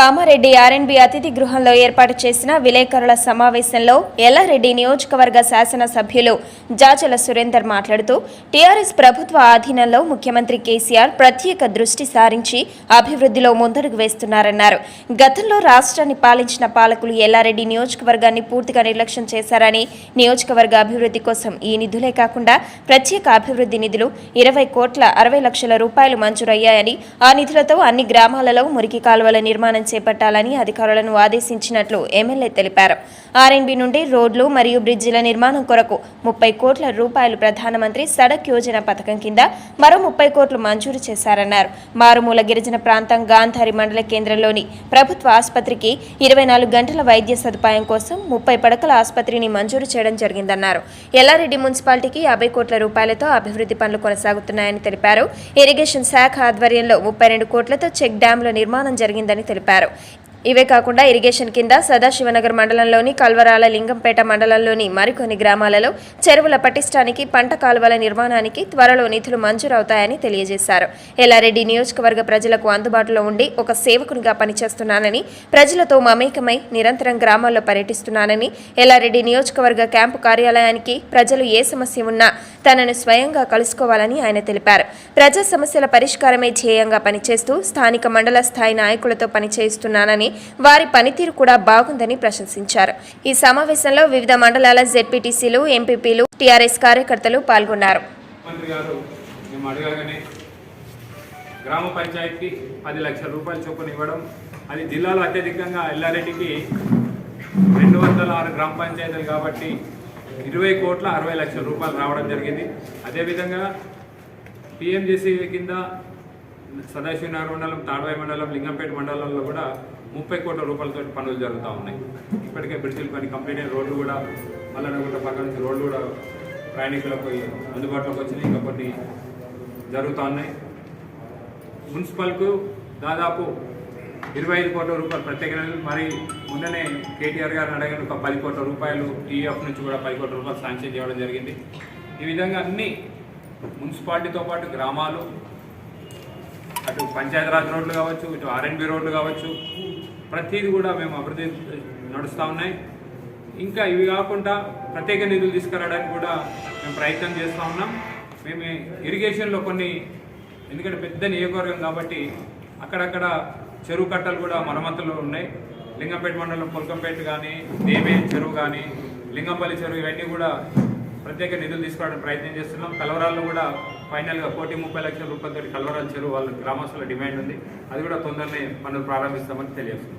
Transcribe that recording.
Kamareddy R&B అతిథి గృహంలో ఏర్పాటు చేసిన విలేకరుల సమావేశంలో ఎల్లారెడ్డి నియోజకవర్గ శాసన సభ్యులు సురేందర్ మాట్లాడుతూ టీఆర్ఎస్ ప్రభుత్వ ఆధీనంలో ముఖ్యమంత్రి కేసీఆర్ ప్రత్యేక దృష్టి సారించి అభివృద్ధిలో ముందడుగు వేస్తున్నారన్నారు. గతంలో రాష్ట్రాన్ని పాలించిన పాలకులు ఎల్లారెడ్డి నియోజకవర్గాన్ని పూర్తిగా నిర్లక్ష్యం చేశారని నియోజకవర్గ అభివృద్ధి కోసం ఈ నిధులే కాకుండా ప్రత్యేక అభివృద్ధి నిధులు ఇరవై కోట్ల అరవై లక్షల రూపాయలు మంజూరయ్యాయని ఆ నిధులతో అన్ని గ్రామాలలో మురికి కాలువల నిర్మాణం చేపట్టాలని అధికారులను ఆదేశించినట్లు ఎమ్మెల్యే తెలిపారు. ఆర్ఎన్బి నుండి రోడ్లు మరియు బ్రిడ్జిల నిర్మాణం కొరకు ముప్పై కోట్ల రూపాయలు ప్రధానమంత్రి సడక్ యోజన పథకం కింద మరో ముప్పై కోట్లు మంజూరు చేశారన్నారు. మారుమూల గిరిజన ప్రాంతం గాంధారి మండల కేంద్రంలోని ప్రభుత్వ ఆసుపత్రికి ఇరవై నాలుగు గంటల వైద్య సదుపాయం కోసం ముప్పై పడకల ఆసుపత్రిని మంజూరు చేయడం జరిగిందన్నారు. ఎల్లారెడ్డి మున్సిపాలిటీకి యాభై కోట్ల రూపాయలతో అభివృద్ధి పనులు కొనసాగుతున్నాయని తెలిపారు. ఇరిగేషన్ శాఖ ఆధ్వర్యంలో ముప్పై రెండు కోట్లతో చెక్ డ్యాంల నిర్మాణం జరిగిందని తెలిపారు. Bolsonaro ఇవే కాకుండా ఇరిగేషన్ కింద సదాశివనగర్ మండలంలోని కల్వరాల లింగంపేట మండలంలోని మరికొన్ని గ్రామాలలో చెరువుల పటిష్టానికి పంట కాలువల నిర్మాణానికి త్వరలో నిధులు మంజూరవుతాయని తెలియజేశారు. ఎల్లారెడ్డి నియోజకవర్గ ప్రజలకు అందుబాటులో ఉండి ఒక సేవకునిగా పనిచేస్తున్నానని ప్రజలతో మమేకమై నిరంతరం గ్రామాల్లో పర్యటిస్తున్నానని ఎల్లారెడ్డి నియోజకవర్గ క్యాంపు కార్యాలయానికి ప్రజలు ఏ సమస్య ఉన్నా తనను స్వయంగా కలుసుకోవాలని ఆయన తెలిపారు. ప్రజా సమస్యల పరిష్కారమే ధ్యేయంగా పనిచేస్తూ స్థానిక మండల స్థాయి నాయకులతో పనిచేస్తున్నానని వారి పనితీరు కూడా బాగుందని ప్రశంసించారు. ఈ సమావేశంలో వివిధ మండలాల జెడ్పీటీసీలు ఎంపీపీలు టీఆర్ఎస్ కార్యకర్తలు పాల్గొన్నారు. గ్రామ పంచాయతీకి పది లక్షల రూపాయలు చొప్పున ఇవ్వడం అది జిల్లాలో అత్యధికంగా ఎల్లారెడ్డికి రెండు వందల ఆరు గ్రామ పంచాయతీలు కాబట్టి ఇరవై కోట్ల అరవై లక్షల రూపాయలు రావడం జరిగింది. అదేవిధంగా పిఎంజేసీ కింద సదాశివనగర్ మండలం తాడవాయి మండలం లింగంపేట మండలంలో కూడా ముప్పై కోట్ల రూపాయలతో పనులు జరుగుతూ ఉన్నాయి. ఇప్పటికే బ్రిడ్జిల్ పని కంప్లీట్ అయిన రోడ్లు కూడా మల్లనగుట్ట పక్క నుంచి రోడ్లు కూడా ప్రయాణికులకు అందుబాటులోకి వచ్చినాయి. ఇంకా కొన్ని జరుగుతూ ఉన్నాయి. మున్సిపల్కు దాదాపు ఇరవై ఐదు కోట్ల రూపాయలు ప్రత్యేక మరి మొన్ననే కేటీఆర్ గారిని అడగిన ఒక పది కోట్ల రూపాయలు టీఎఫ్ నుంచి కూడా పది కోట్ల రూపాయలు శాంక్షన్ చేయడం జరిగింది. ఈ విధంగా అన్ని మున్సిపాలిటీతో పాటు గ్రామాలు అటు పంచాయతీరాజ్ రోడ్లు కావచ్చు ఇటు ఆర్ఎన్బి రోడ్లు కావచ్చు ప్రతిదీ కూడా మేము అభివృద్ధి నడుస్తూ ఉన్నాయి. ఇంకా ఇవి కాకుండా ప్రత్యేక నిధులు తీసుకురావడానికి కూడా మేము ప్రయత్నం చేస్తూ ఉన్నాం. మేము ఇరిగేషన్లో కొన్ని ఎందుకంటే పెద్ద నియోజకవర్గం కాబట్టి అక్కడక్కడ చెరువు కట్టలు కూడా మరమ్మతులు ఉన్నాయి. లింగంపేట మండలం పొలకంపేట కానీ నేమే చెరువు కానీ లింగంపల్లి చెరువు ఇవన్నీ కూడా ప్రత్యేక నిధులు తీసుకోవడానికి ప్రయత్నం చేస్తున్నాం. కలవరాల్లో కూడా ఫైనల్గా కోటి ముప్పై లక్షల రూపాయలతో కలవరాల చెరువు వాళ్ళ గ్రామస్తుల డిమాండ్ ఉంది. అది కూడా తొందరనే పనులు ప్రారంభిస్తామని తెలియజేస్తుంది